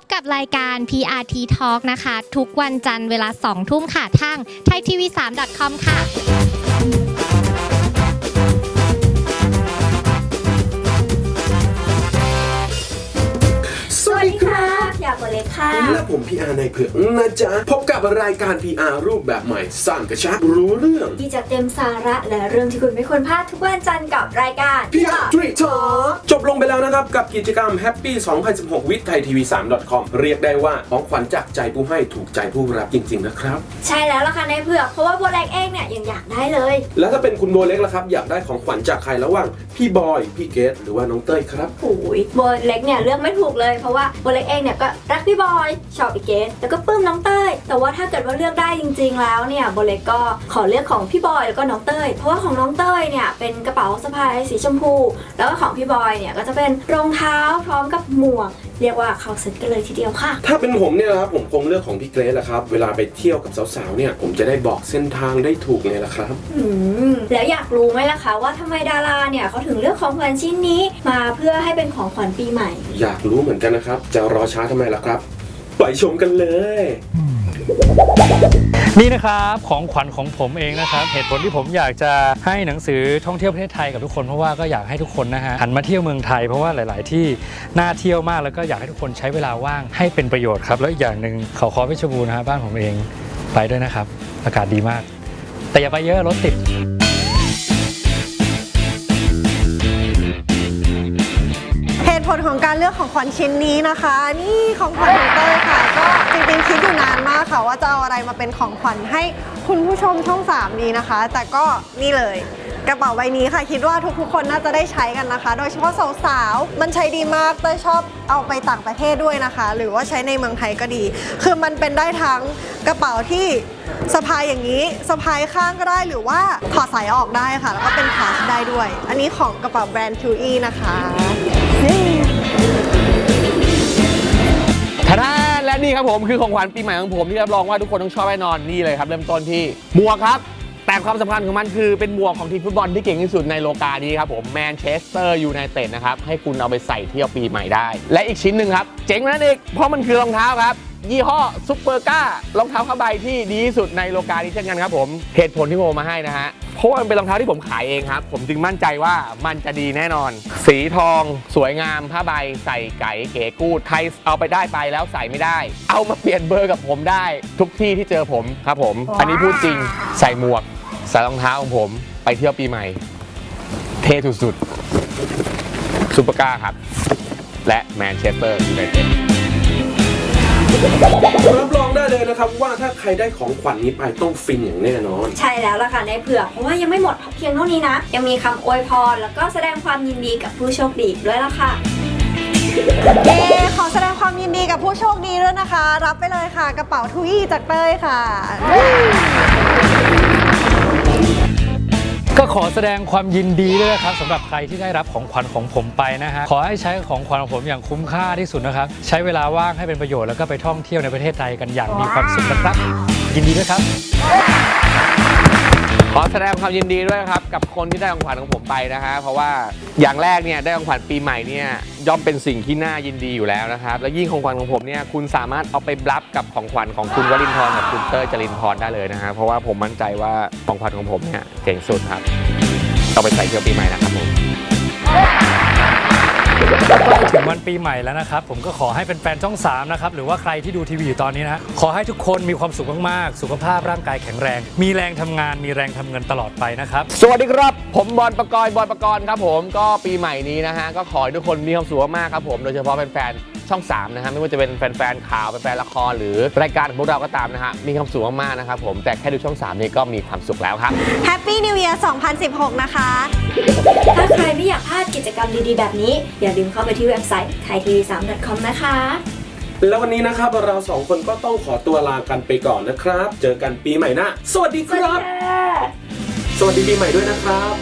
บกับรายการ PRT Talk นะคะ ทุกวันจันทร์เวลา 2 ทุ่มค่ะทาง thaitv3.com ค่ะสวัสดีครับ อยากกดเล็กค่ะ และผมพีอาร์ในายเผือกนะจ๊ะ พบกับรายการ PR รูปแบบใหม่สั้นกระชับรู้เรื่อง ที่จะเต็มสาระและเรื่องที่คุณไม่ควรพลาดทุกวันจันทร์กับรายการ PR Street Talk จบลงไปแล้ว นะครับกับกิจกรรม Happy 2016 with Thai TV 3 com เรียกได้ว่าของขวัญจากใจผู้ให้ถูกใจผู้รับจริง ๆ นะครับ ใช่แล้วล่ะค่ะในายเผือกเพราะว่าโบเล็กเองเนี่ยยังอยากได้เลย แล้วถ้าเป็นคุณโบเล็กล่ะครับ อยากได้ของขวัญจากใครระหว่างพี่บอย พี่เกดหรือว่าน้องเต้ยครับ โอ้ยโบเล็กเนี่ยเลือกไม่ถูกเลยเพราะว่าโบเล็กเองเนี่ยก็รักพี่บอยชอบพี่เกดแล้วก็ปลื้มน้องเต้ยแต่ว่าถ้าเกิดว่าเลือกได้จริง ๆ แล้วเนี่ยโบเล็กก็ขอเลือกของพี่บอยแล้วก็น้องเต้ยเพราะว่าของน้องเต้ยเนี่ยเป็นกระเป๋าสะพายสีชมพู แล้วก็ของพี่บอยเนี่ยก็จะเป็นรองเท้าพร้อมกับหมวก เรียกว่าเข้าเซ็ตกันเลยทีเดียวค่ะ ถ้าเป็นผมเนี่ยนะครับผมคงเลือกของพี่เกรซแหละครับ เวลาไปเที่ยวกับสาวๆเนี่ย ผมจะได้บอกเส้นทางได้ถูกไงล่ะครับ อืมแล้วอยากรู้ไหมล่ะคะว่าทำไมดาราเนี่ยเขาถึงเลือกของขวัญชิ้นนี้มาเพื่อให้เป็นของขวัญปีใหม่ อยากรู้เหมือนกันนะครับ จะรอช้าทำไมล่ะครับ ไปชมกันเลย นี่นะครับของขวัญของผมเองนะครับ เหตุผลที่ผมอยากจะให้หนังสือท่องเที่ยวประเทศไทยกับทุกคนเพราะว่าก็อยากให้ทุกคนนะฮะหันมาเที่ยวเมืองไทยเพราะว่าหลาย ๆ ที่น่าเที่ยวมากแล้วก็อยากให้ทุกคนใช้เวลาว่างให้เป็นประโยชน์ครับแล้วอีกอย่างหนึ่งเขาคอเพชรบูรณ์นะฮะบ้านผมเองไปด้วยนะครับ อากาศดีมาก แต่อย่าไปเยอะรถติดเหตุผลของการเลือกของขวัญชิ้นนี้นะคะ นี่ของขวัญของเต้ จริงๆคิดอยู่นานมากค่ะ ว่าจะเอาอะไรมาเป็นของขวัญให้คุณผู้ชมช่อง3นี้นะคะ แต่ก็นี่เลยกระเป๋าใบนี้ค่ะ คิดว่าทุกๆคนน่าจะได้ใช้กันนะคะ โดยเฉพาะสาวๆมันใช้ดีมากเต้ยชอบเอาไปต่างประเทศด้วยนะคะ หรือว่าใช้ในเมืองไทยก็ดี คือมันเป็นได้ทั้งกระเป๋าที่สะพายอย่างนี้สะพายข้างก็ได้หรือว่าถอดสายออกได้ค่ะ แล้วก็เป็นพาสได้ด้วย อันนี้ของกระเป๋าแบรนด์ 2E นะคะ นี่ครับผมคือของขวัญปีใหม่ของผมที่รับรองว่าทุกคนต้องชอบแน่นอนนี่เลยครับ เริ่มต้นที่หมวกครับ แต่ความสำคัญของมันคือเป็นหมวกของทีมฟุตบอลที่เก่งที่สุดในโลกานี้ครับผมแมนเชสเตอร์ยูไนเต็ดนะครับให้คุณเอาไปใส่เที่ยวปีใหม่ได้ และอีกชิ้นหนึ่งครับ เจ๋งนั่นเองเพราะมันคือรองเท้าครับ ยี่ห้อซุปเปอร์ก้ารองเท้าผ้าใบที่ดีที่สุดในโลกานี้เช่นกันครับผมเหตุผลที่ผมเอามาให้นะฮะเพราะว่ามันเป็นรองเท้าที่ผมขายเองครับ ผมจึงมั่นใจว่ามันจะดีแน่นอน สีทอง สวยงามผ้าใบใส่ไก่เก๋กูดใครเอาไปได้ไปแล้วใส่ไม่ได้ เอามาเปลี่ยนเบอร์กับผมได้ ทุกที่ที่เจอผมครับผม อันนี้พูดจริงใส่หมวกใส่รองเท้าของผมไปเที่ยวปีใหม่ เท่สุดๆซุปเปอร์ก้าครับ และแมนเชสเตอร์ยูไนเต็ด รับรองได้เลยนะครับว่าถ้าใครได้ของขวัญนี้ไปต้องฟินอย่างแน่นอน ใช่แล้วล่ะค่ะในเผือกเพราะว่ายังไม่หมดเพียงเท่านี้นะ ยังมีคำอวยพร แล้วก็แสดงความยินดีกับผู้โชคดีอีกด้วยล่ะค่ะเย้ขอแสดงความยินดีกับผู้โชคดีด้วยนะคะ รับไปเลยค่ะ กระเป๋าทุยจากเต้ยค่ะ ก็ขอแสดงความยินดีด้วยนะครับสำหรับใครที่ได้รับของขวัญของผมไปนะฮะขอให้ใช้ของขวัญของผมอย่างคุ้มค่าที่สุดนะครับใช้เวลาว่างให้เป็นประโยชน์แล้วก็ไปท่องเที่ยวในประเทศไทยกันอย่างมีความสุขนะครับ ยินดีด้วยครับ ขอแสดงความยินดีด้วยครับกับคนที่ได้ของขวัญของผมไปนะฮะเพราะว่าอย่างแรกเนี่ยได้ของขวัญปีใหม่เนี่ยย่อมเป็นสิ่งที่น่ายินดีอยู่แล้วนะครับแล้วยิ่งของขวัญของผมเนี่ยคุณสามารถเอาไปบลับกับของขวัญของคุณวรินทร์กับคุณเต้ยจรินทร์ได้เลยนะฮะเพราะว่าผมมั่นใจว่าของขวัญของผมเนี่ยเก่งสุดครับเอาไปใส่เที่ยวปีใหม่นะครับผม วันปีใหม่แล้วนะครับ ผมก็ขอให้เป็นแฟนๆช่อง3นะครับหรือว่าใครที่ดูทีวีอยู่ตอนนี้นะขอให้ทุกคนมีความสุขมากๆ สุขภาพร่างกายแข็งแรง มีแรงทำงานมีแรงทำเงินตลอดไปนะครับ สวัสดีครับ ผมบอลประกรณ์บอลประกรณ์ครับผมก็ปีใหม่นี้นะฮะก็ขอให้ทุกคนมีความสุขมากๆครับผมโดยเฉพาะแฟนๆ ช่อง3นะฮะไม่ว่าจะเป็นแฟนๆข่าวแฟนๆละครหรือรายการของพวกเราก็ตามนะฮะมีความสุขมากๆนะครับผมแต่แค่ดูช่อง3นี่ก็มีความสุขแล้วครับ Happy New Year 2016 นะคะ ถ้าใครไม่อยากพลาดกิจกรรมดีๆ แบบนี้ อย่าลืมเข้าไปที่เว็บไซต์ thaitv3.com นะคะ แล้ววันนี้นะครับเราสองคนก็ต้องขอตัวลากันไปก่อนนะครับ เจอกันปีใหม่หน้าสวัสดีครับ สวัสดีปีใหม่ด้วยนะครับ